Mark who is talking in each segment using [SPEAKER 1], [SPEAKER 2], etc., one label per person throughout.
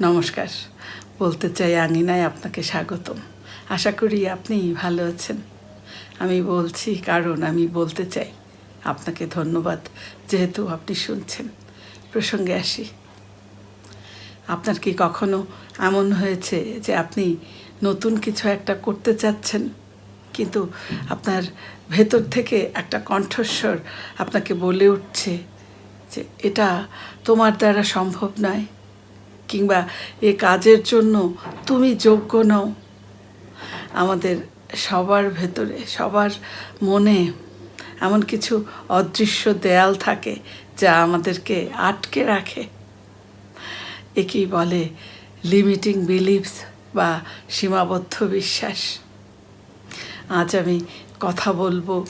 [SPEAKER 1] নমস্কার। বলতে চাই আঙিনায় আপনাকে স্বাগতম। আশা করি আপনি ভালো আছেন। আমি বলছি, কারণ আমি বলতে চাই, আপনাকে ধন্যবাদ যেহেতু আপনি শুনছেন। প্রসঙ্গে আসি। আপনার কি কখনো এমন হয়েছে যে আপনি নতুন কিছু একটা করতে চাচ্ছেন, কিন্তু আপনার ভেতর থেকে একটা কণ্ঠস্বর আপনাকে বলে উঠছে যে, এটা তোমার দ্বারা সম্ভব নয় কিংবা এ কাজের জন্য তুমি যোগ্য নও। আমাদের সবার ভেতরে, সবার মনে এমন কিছু অদৃশ্য দেয়াল থাকে যা আমাদেরকে আটকে রাখে। একেই বলে লিমিটিং বিলিভস বা সীমাবদ্ধ বিশ্বাস। আজ আমি কথা বলব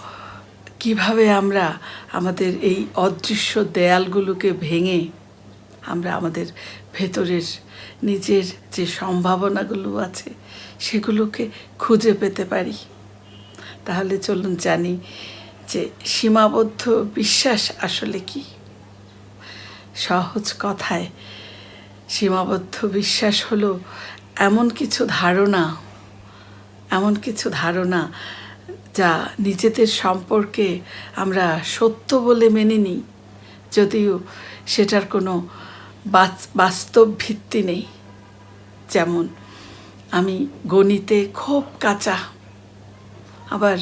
[SPEAKER 1] কীভাবে আমরা আমাদের এই অদৃশ্য দেয়ালগুলোকে ভেঙে আমরা আমাদের ভেতরের নিজের যে সম্ভাবনাগুলো আছে, সেগুলোকে খুঁজে পেতে পারি। তাহলে চলুন জানি যে সীমাবদ্ধ বিশ্বাস আসলে কি? সহজ কথায়, সীমাবদ্ধ বিশ্বাস হলো এমন কিছু ধারণা, এমন কিছু ধারণা যা নিজেদের সম্পর্কে আমরা সত্য বলে মেনে নিই, যদিও সেটার কোনো বাস্তব ভিত্তি নেই। যেমন, আমি গণিতে খুব কাঁচা। আবার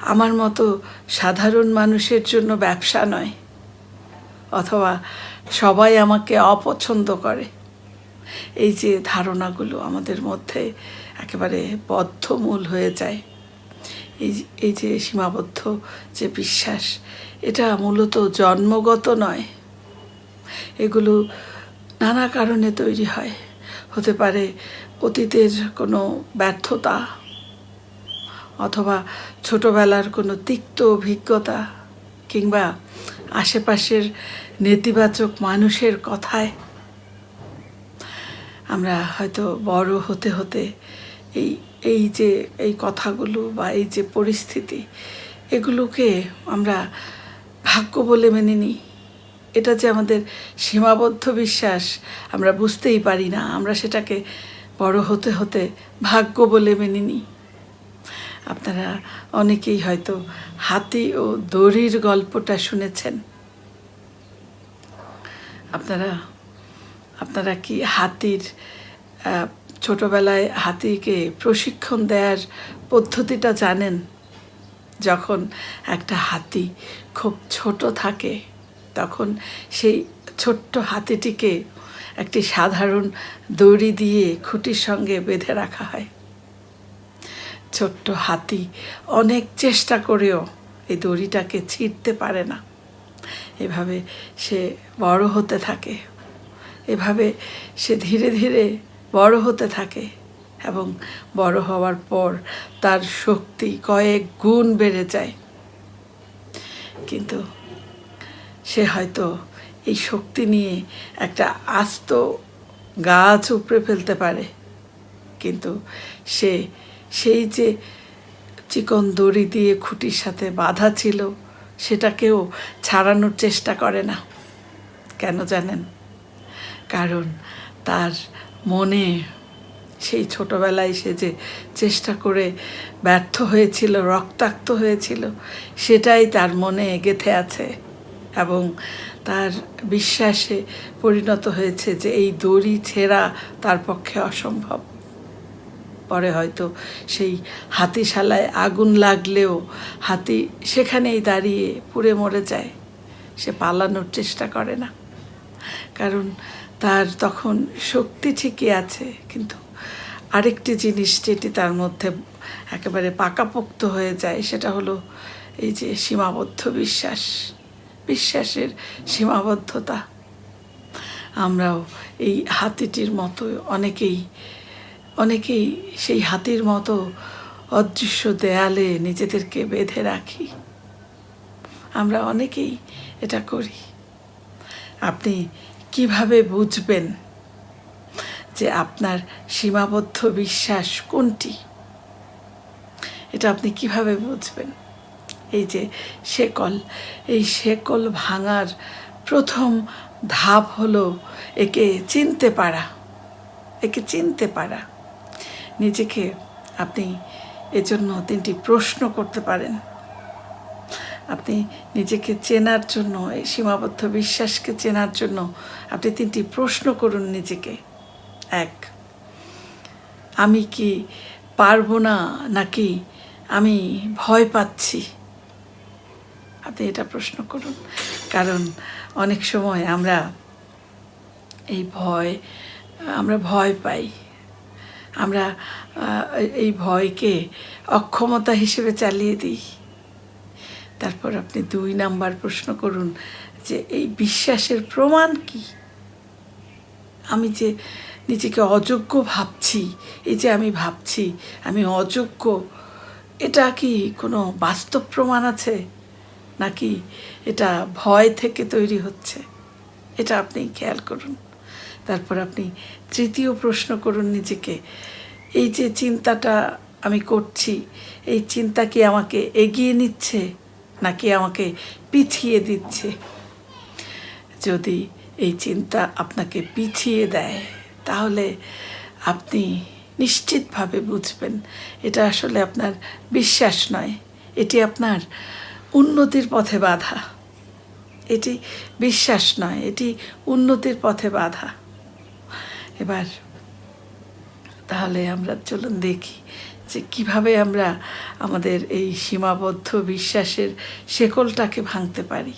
[SPEAKER 1] আমার মতো সাধারণ মানুষের জন্য ব্যবসা নয়। অথবা সবাই আমাকে অপছন্দ করে। এই যে ধারণাগুলো আমাদের মধ্যে একেবারে বদ্ধমূল হয়ে যায়। এই এই যে সীমাবদ্ধ যে বিশ্বাস, এটা মূলত জন্মগত নয়। এগুলো নানা কারণে তৈরি হয়। হতে পারে অতীতের কোনো ব্যর্থতা অথবা ছোটবেলার কোনো তিক্ত অভিজ্ঞতা কিংবা আশেপাশের নেতিবাচক মানুষের কথায়। আমরা হয়তো বড় হতে হতে এই এই যে, এই কথাগুলো বা এই যে পরিস্থিতি, এগুলোকে আমরা ভাগ্য বলে মেনে নিই। এটা যে আমাদের সীমাবদ্ধ বিশ্বাস, আমরা বুঝতেই পারি না, আমরা সেটাকে বড় হতে হতে ভাগ্য বলে মেনে নিই আপনারা অনেকেই হয়তো হাতি ও দড়ির গল্পটা শুনেছেন। আপনারা আপনারা কি হাতির ছোটবেলায় হাতিকে প্রশিক্ষণ দেওয়ার পদ্ধতিটা জানেন? যখন একটা হাতি খুব ছোট থাকে তখন সেই ছোট্ট হাতিটিকে একটি সাধারণ দড়ি দিয়ে খুঁটির সঙ্গে বেঁধে রাখা হয়। ছোট্ট হাতি অনেক চেষ্টা করেও এই দড়িটাকে ছিঁড়তে পারে না। এভাবে সে বড় হতে থাকে। এভাবে সে ধীরে ধীরে বড় হতে থাকে এবং বড় হওয়ার পর তার শক্তি কয়েক গুণ বেড়ে যায়। কিন্তু সে হয়তো এই শক্তি নিয়ে একটা আস্ত গাছ উপড়ে ফেলতে পারে। কিন্তু সে সেই যে চিকন দড়ি দিয়ে খুঁটির সাথে বাঁধা ছিল, সেটাকেও ছাড়ানোর চেষ্টা করে না। কেন জানেন? কারণ তার মনে সেই ছোটবেলায় সে যে চেষ্টা করে ব্যর্থ হয়েছিল, রক্তাক্ত হয়েছিল, সেটাই তার মনে গেঁথে আছে। এবং তার বিশ্বাসে পরিণত হয়েছে যে এই দড়ি ছেঁড়া তার পক্ষে অসম্ভব। পরে হয়তো সেই হাতিশালায় আগুন লাগলেও হাতি সেখানেই দাঁড়িয়ে পুড়ে মরে যায়। সে পালানোর চেষ্টা করে না। কারণ তার তখন শক্তি ঠিকই আছে, কিন্তু আরেকটি জিনিস যেটি তার মধ্যে একেবারে পাকাপোক্ত হয়ে যায়, সেটা হলো এই যে সীমাবদ্ধ বিশ্বাস। বিশ্বাসের সীমাবদ্ধতা। আমরাও এই হাতিটির মতো অনেকেই অনেকেই সেই হাতির মতো অদৃশ্য দেয়ালে নিজেদেরকে বেঁধে রাখি। আমরা অনেকেই এটা করি। আপনি কীভাবে বুঝবেন যে আপনার সীমাবদ্ধ বিশ্বাস কোনটি? এটা আপনি কীভাবে বুঝবেন? এই যে শেকল, এই শেকল ভাঙার প্রথম ধাপ হলো একে চিনতে পারা, একে চিনতে পারা। নিজেকে আপনি এজন্য তিনটি প্রশ্ন করতে পারেন। আপনি নিজেকে চেনার জন্য, এই সীমাবদ্ধ বিশ্বাসকে চেনার জন্য আপনি তিনটি প্রশ্ন করুন নিজেকে। এক, আমি কি পারব না নাকি আমি ভয় পাচ্ছি? আপনি এটা প্রশ্ন করুন। কারণ অনেক সময় আমরা এই ভয়, আমরা ভয় পাই। আমরা এই ভয়কে অক্ষমতা হিসেবে চালিয়ে দিই। তারপর আপনি দুই নাম্বার প্রশ্ন করুন যে, এই বিশ্বাসের প্রমাণ কি? আমি যে নিজেকে অযোগ্য ভাবছি, এই যে আমি ভাবছি, আমি অযোগ্য, এটা কি কোনো বাস্তব প্রমাণ আছে? নাকি এটা ভয় থেকে তৈরি হচ্ছে? এটা আপনি খেয়াল করুন। তারপর আপনি তৃতীয় প্রশ্ন করুন নিজেকে। এই যে চিন্তাটা আমি করছি, এই চিন্তা কি আমাকে এগিয়ে নিচ্ছে নাকি আমাকে পিছিয়ে দিচ্ছে? যদি এই চিন্তা আপনাকে পিছিয়ে দেয়, তাহলে আপনি নিশ্চিতভাবে বুঝবেন, এটা আসলে আপনার বিশ্বাস নয়, এটি আপনার উন্নতির পথে বাধা। এটি বিশ্বাস নয়, এটি উন্নতির পথে বাধা। এবার তাহলে আমরা চলুন দেখি যে কীভাবে আমরা আমাদের এই সীমাবদ্ধ বিশ্বাসের শেকলটাকে ভাঙতে পারি।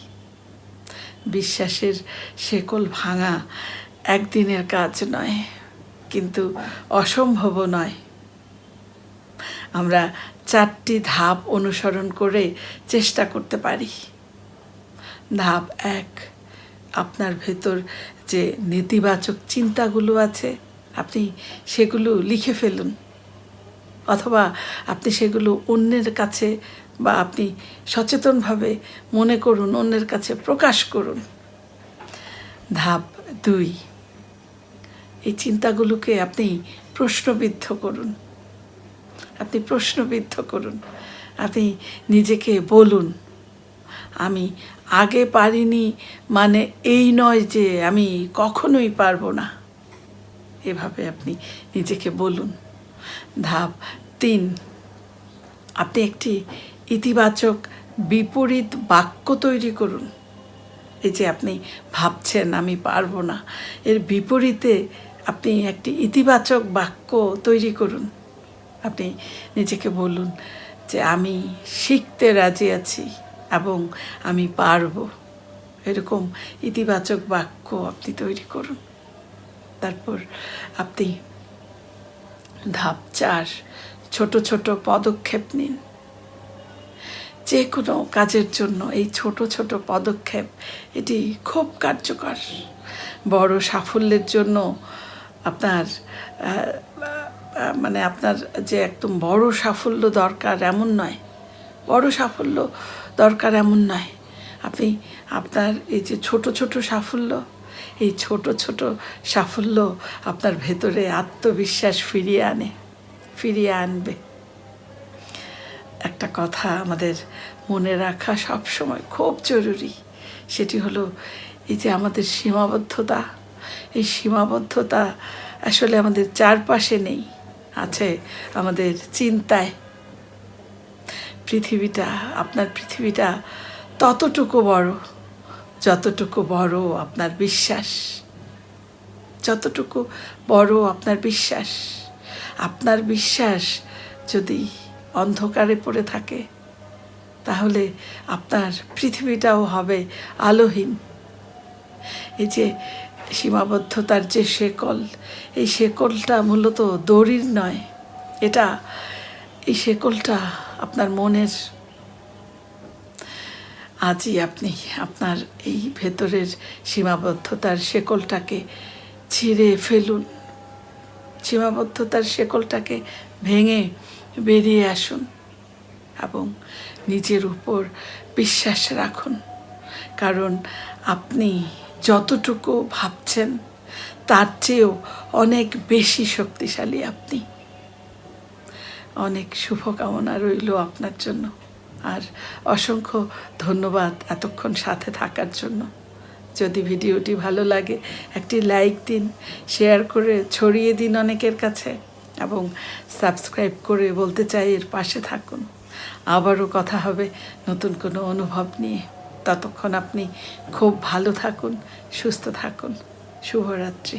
[SPEAKER 1] বিশ্বাসের শেকল ভাঙা একদিনের কাজ নয়, কিন্তু অসম্ভবও নয়। আমরা চারটি ধাপ অনুসরণ করে চেষ্টা করতে পারি। ধাপ এক, আপনার ভেতর যে নেতিবাচক চিন্তাগুলো আছে, আপনি সেগুলো লিখে ফেলুন। অথবা আপনি সেগুলো অন্যের কাছে বা আপনি সচেতনভাবে মনে করুন, অন্যের কাছে প্রকাশ করুন। ধাপ দুই, এই চিন্তাগুলোকে আপনি প্রশ্নবিদ্ধ করুন। আপনি প্রশ্নবিদ্ধ করুন। আপনি নিজেকে বলুন। আমি আগে পারিনি মানে এই নয় যে আমি কখনোই পারব না। এভাবে আপনি নিজেকে বলুন। ধাপ তিন। আপনি একটি ইতিবাচক বিপরীত বাক্য তৈরি করুন। এই যে আপনি ভাবছেন আমি পারব না, এর বিপরীতে আপনি একটি ইতিবাচক বাক্য তৈরি করুন। আপনি নিজেকে বলুন যে আমি শিখতে রাজি আছি এবং আমি পারব। এরকম ইতিবাচক বাক্য আপনি তৈরি করুন। তারপর আপনি ধাপ চার, ছোট ছোট পদক্ষেপ নিন। যে কোনো কাজের জন্য এই ছোট ছোট পদক্ষেপ, এটি খুব কার্যকর। বড় সাফল্যের জন্য আপনার মানে আপনার যে একদম বড় সাফল্য দরকার এমন নয়। বড় সাফল্য দরকার এমন নয়। আপনি আপনার এই যে ছোট ছোট সাফল্য, এই ছোট ছোট সাফল্য আপনার ভেতরে আত্মবিশ্বাস ফিরিয়ে আনে, ফিরিয়ে আনবে। একটা কথা আমাদের মনে রাখা সবসময় খুব জরুরি, সেটি হলো এই যে আমাদের সীমাবদ্ধতা, এই সীমাবদ্ধতা আসলে আমাদের চারপাশে নেই। আছে আমাদের চিন্তায়। পৃথিবীটা, আপনার পৃথিবীটা ততটুকু বড়, যতটুকু বড় আপনার বিশ্বাস। যতটুকু বড় আপনার বিশ্বাস। আপনার বিশ্বাস যদি অন্ধকারে পড়ে থাকে, তাহলে আপনার পৃথিবীটাও হবে আলোহীন। এই যে সীমাবদ্ধতার যে শেকল, এই শেকলটা মূলত দড়ির নয়। এটা, এই শেকলটা আপনার মনের, আজই আপনি আপনার এই ভেতরের সীমাবদ্ধতার শেকলটাকে ছিঁড়ে ফেলুন। সীমাবদ্ধতার শেকলটাকে ভেঙে বেরিয়ে আসুন এবং নিজের উপর বিশ্বাস রাখুন। কারণ আপনি যতটুকু ভাবছেন, তার চেয়েও অনেক বেশি শক্তিশালী আপনি। অনেক শুভকামনা রইল আপনার জন্য। আর অসংখ্য ধন্যবাদ এতক্ষণ সাথে থাকার জন্য। যদি ভিডিওটি ভালো লাগে, একটি লাইক দিন, শেয়ার করে ছড়িয়ে দিন অনেকের কাছে এবং সাবস্ক্রাইব করে বলতে চাই এর পাশে থাকুন। আবারও কথা হবে নতুন কোনো অনুভব নিয়ে। ততক্ষণ আপনি খুব ভালো থাকুন সুস্থ থাকুন। শুভরাত্রি।